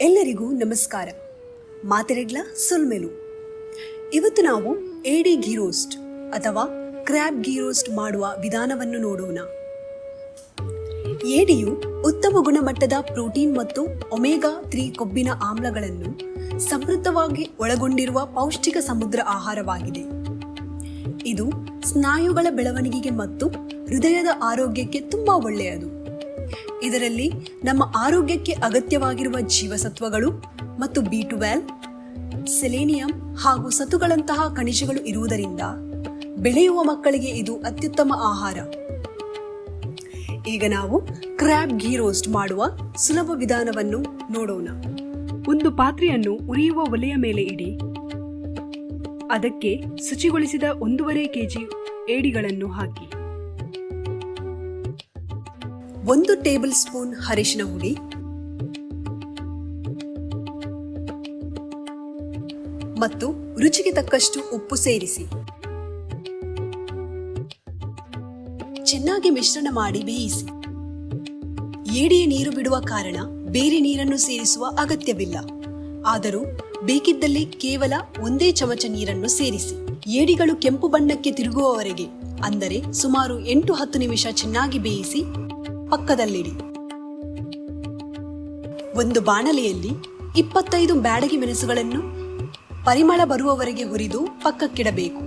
ಎಲ್ಲರಿಗೂ ನಮಸ್ಕಾರ. ಮಾತೆರೆಗ್ಲ ಸುಲ್ಮೆಲು. ಇವತ್ತು ನಾವು ಏಡಿ ಗೀರೋಸ್ಟ್ ಅಥವಾ ಕ್ರ್ಯಾಬ್ ಗೀರೋಸ್ಟ್ ಮಾಡುವ ವಿಧಾನವನ್ನು ನೋಡೋಣ. ಏಡಿಯು ಉತ್ತಮ ಗುಣಮಟ್ಟದ ಪ್ರೋಟೀನ್ ಮತ್ತು ಒಮೆಗಾ ತ್ರೀ ಕೊಬ್ಬಿನ ಆಮ್ಲಗಳನ್ನು ಸಮೃದ್ಧವಾಗಿ ಒಳಗೊಂಡಿರುವ ಪೌಷ್ಟಿಕ ಸಮುದ್ರ ಆಹಾರವಾಗಿದೆ. ಇದು ಸ್ನಾಯುಗಳ ಬೆಳವಣಿಗೆಗೆ ಮತ್ತು ಹೃದಯದ ಆರೋಗ್ಯಕ್ಕೆ ತುಂಬಾ ಒಳ್ಳೆಯದು. ಇದರಲ್ಲಿ ನಮ್ಮ ಆರೋಗ್ಯಕ್ಕೆ ಅಗತ್ಯವಾಗಿರುವ ಜೀವಸತ್ವಗಳು ಮತ್ತು ಬಿ ಟ್ವೆಲ್ ಸೆಲೇನಿಯಂ ಹಾಗೂ ಸತುಗಳಂತಹ ಖನಿಜಗಳು ಇರುವುದರಿಂದ ಬೆಳೆಯುವ ಮಕ್ಕಳಿಗೆ ಇದು ಅತ್ಯುತ್ತಮ ಆಹಾರ. ಈಗ ನಾವು ಕ್ರ್ಯಾಬ್ ಘೀ ರೋಸ್ಟ್ ಮಾಡುವ ಸುಲಭ ವಿಧಾನವನ್ನು ನೋಡೋಣ. ಒಂದು ಪಾತ್ರೆಯನ್ನು ಉರಿಯುವ ಒಲೆಯ ಮೇಲೆ ಇಡಿ. ಅದಕ್ಕೆ ಶುಚಿಗೊಳಿಸಿದ ಒಂದೂವರೆ ಕೆಜಿ ಏಡಿಗಳನ್ನು ಹಾಕಿ. ಒಂದು ಟೇಬಲ್ ಸ್ಪೂನ್ ಅರಿಶಿನ ಹುಡಿ ಮತ್ತು ರುಚಿಗೆ ತಕ್ಕಷ್ಟು ಉಪ್ಪು ಸೇರಿಸಿ. ಚೆನ್ನಾಗಿ ಮಿಶ್ರಣ ಮಾಡಿ ಬೇಯಿಸಿ. ಏಡಿಯ ನೀರು ಬಿಡುವ ಕಾರಣ ಬೇರೆ ನೀರನ್ನು ಸೇರಿಸುವ ಅಗತ್ಯವಿಲ್ಲ. ಆದರೂ ಬೇಕಿದ್ದಲ್ಲಿ ಕೇವಲ ಒಂದೇ ಚಮಚ ನೀರನ್ನು ಸೇರಿಸಿ. ಏಡಿಗಳು ಕೆಂಪು ಬಣ್ಣಕ್ಕೆ ತಿರುಗುವವರೆಗೆ, ಅಂದರೆ ಸುಮಾರು ಎಂಟು ಹತ್ತು ನಿಮಿಷ ಚೆನ್ನಾಗಿ ಬೇಯಿಸಿ ಪಕ್ಕದಲ್ಲಿಡಿ. ಒಂದು ಬಾಣಲೆಯಲ್ಲಿ ಇಪ್ಪತ್ತೈದು ಬ್ಯಾಡಗಿ ಮೆಣಸುಗಳನ್ನು ಪರಿಮಳ ಬರುವವರೆಗೆ ಹುರಿದು ಪಕ್ಕಕ್ಕಿಡಬೇಕು.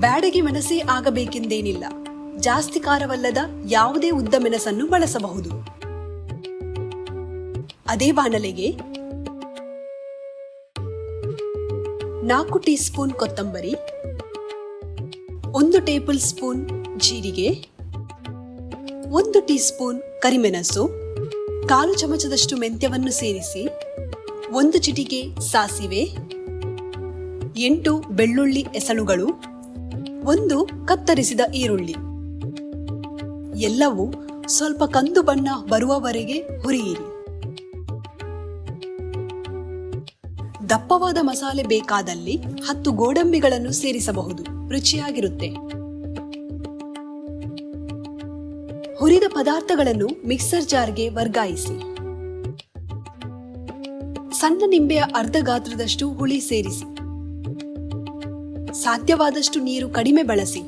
ಬ್ಯಾಡಗಿ ಮೆಣಸೇ ಆಗಬೇಕೆಂದೇನಿಲ್ಲ. ಜಾಸ್ತಿ ಖಾರವಲ್ಲದ ಯಾವುದೇ ಉದ್ದ ಮೆಣಸನ್ನು ಬಳಸಬಹುದು. ಅದೇ ಬಾಣಲೆಗೆ ನಾಲ್ಕು ಟೀ ಸ್ಪೂನ್ ಕೊತ್ತಂಬರಿ, ಒಂದು ಟೇಬಲ್ ಸ್ಪೂನ್ ಜೀರಿಗೆ ಒಂದು ಟೀ ಸ್ಪೂನ್ ಕರಿಮೆಣಸು, ಕಾಲು ಚಮಚದಷ್ಟು ಮೆಂತ್ಯವನ್ನು ಸೇರಿಸಿ, ಒಂದು ಚಿಟಿಕೆ ಸಾಸಿವೆ, ಎಂಟು ಬೆಳ್ಳುಳ್ಳಿ ಎಸಳುಗಳು ಒಂದು ಕತ್ತರಿಸಿದ ಈರುಳ್ಳಿ. ಎಲ್ಲವೂ ಸ್ವಲ್ಪ ಕಂದು ಬಣ್ಣ ಬರುವವರೆಗೆ ಹುರಿಯಿರಿ. ದಪ್ಪವಾದ ಮಸಾಲೆ ಬೇಕಾದಲ್ಲಿ ಹತ್ತು ಗೋಡಂಬಿಗಳನ್ನು ಸೇರಿಸಬಹುದು, ರುಚಿಯಾಗಿರುತ್ತೆ. ಹುರಿದ ಪದಾರ್ಥಗಳನ್ನು ಮಿಕ್ಸರ್ ಜಾರ್ಗೆ ವರ್ಗಾಯಿಸಿ. ಸಣ್ಣ ನಿಂಬೆಯ ಅರ್ಧ ಗಾತ್ರದಷ್ಟು ಹುಳಿ ಸೇರಿಸಿ. ಸಾಧ್ಯವಾದಷ್ಟು ನೀರು ಕಡಿಮೆ ಬಳಸಿ.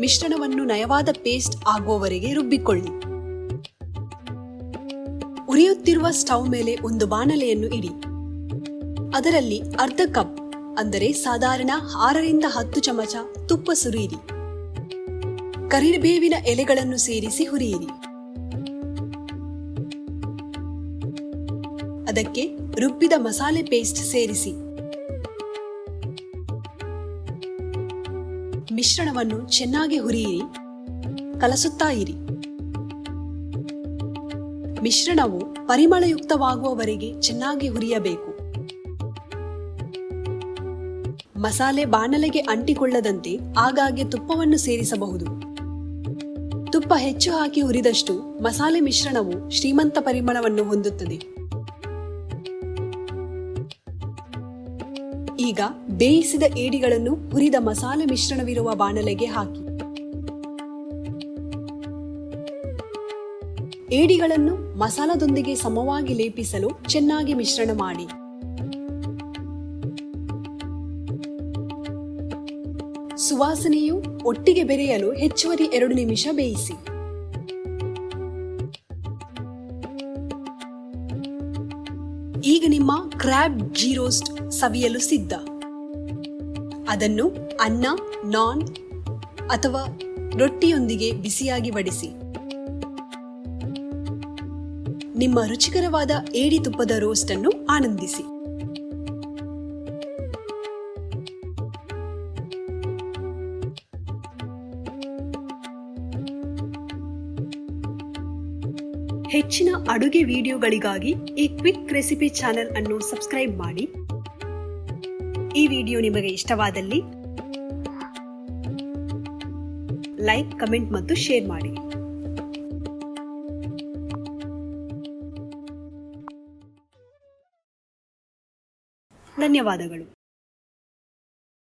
ಮಿಶ್ರಣವನ್ನು ನಯವಾದ ಪೇಸ್ಟ್ ಆಗುವವರೆಗೆ ರುಬ್ಬಿಕೊಳ್ಳಿ. ಉರಿಯುತ್ತಿರುವ ಸ್ಟವ್ ಮೇಲೆ ಒಂದು ಬಾಣಲೆಯನ್ನು ಇಡಿ. ಅದರಲ್ಲಿ ಅರ್ಧ ಕಪ್, ಅಂದರೆ ಸಾಧಾರಣ ಆರರಿಂದ ಹತ್ತು ಚಮಚ ತುಪ್ಪ ಸುರಿಯಿರಿ. ಕರಿಬೇವಿನ ಎಲೆಗಳನ್ನು ಸೇರಿಸಿ ಹುರಿಯಿರಿ. ಅದಕ್ಕೆ ರುಬ್ಬಿದ ಮಸಾಲೆ ಪೇಸ್ಟ್ ಸೇರಿಸಿ. ಮಿಶ್ರಣವನ್ನು ಚೆನ್ನಾಗಿ ಹುರಿಯಿರಿ. ಕಲಸುತ್ತಾ ಇರಿ. ಮಿಶ್ರಣವು ಪರಿಮಳಯುಕ್ತವಾಗುವವರೆಗೆ ಚೆನ್ನಾಗಿ ಹುರಿಯಬೇಕು. ಮಸಾಲೆ ಬಾಣಲೆಗೆ ಅಂಟಿಕೊಳ್ಳದಂತೆ ಆಗಾಗ್ಗೆ ತುಪ್ಪವನ್ನು ಸೇರಿಸಬಹುದು. ತುಪ್ಪ ಹೆಚ್ಚು ಹಾಕಿ ಹುರಿದಷ್ಟು ಮಸಾಲೆ ಮಿಶ್ರಣವು ಶ್ರೀಮಂತ ಪರಿಮಳವನ್ನು ಹೊಂದುತ್ತದೆ. ಈಗ ಬೇಯಿಸಿದ ಏಡಿಗಳನ್ನು ಹುರಿದ ಮಸಾಲೆ ಮಿಶ್ರಣವಿರುವ ಬಾಣಲೆಗೆ ಹಾಕಿ. ಏಡಿಗಳನ್ನು ಮಸಾಲದೊಂದಿಗೆ ಸಮವಾಗಿ ಲೇಪಿಸಲು ಚೆನ್ನಾಗಿ ಮಿಶ್ರಣ ಮಾಡಿ. ಸುವಾಸನೆಯು ಒಟ್ಟಿಗೆ ಬೆರೆಯಲು ಹೆಚ್ಚುವರಿ ಎರಡು ನಿಮಿಷ ಬೇಯಿಸಿ. ಈಗ ನಿಮ್ಮ ಕ್ರ್ಯಾಬ್ ಜೀರೋಸ್ಟ್ ಸವಿಯಲು ಸಿದ್ಧ. ಅದನ್ನು ಅನ್ನ, ನಾನ್ ಅಥವಾ ರೊಟ್ಟಿಯೊಂದಿಗೆ ಬಿಸಿಯಾಗಿ ಬಡಿಸಿ ನಿಮ್ಮ ರುಚಿಕರವಾದ ಏಡಿ ತುಪ್ಪದ ರೋಸ್ಟ್ ಅನ್ನು ಆನಂದಿಸಿ. ಹೆಚ್ಚಿನ ಅಡುಗೆ ವಿಡಿಯೋಗಳಿಗಾಗಿ ಈ ಕ್ವಿಕ್ ರೆಸಿಪಿ ಚಾನೆಲ್ ಅನ್ನು ಸಬ್ಸ್ಕ್ರೈಬ್ ಮಾಡಿ. ಈ ವಿಡಿಯೋ ನಿಮಗೆ ಇಷ್ಟವಾದಲ್ಲಿ ಲೈಕ್, ಕಮೆಂಟ್ ಮತ್ತು ಶೇರ್ ಮಾಡಿ. ಧನ್ಯವಾದಗಳು.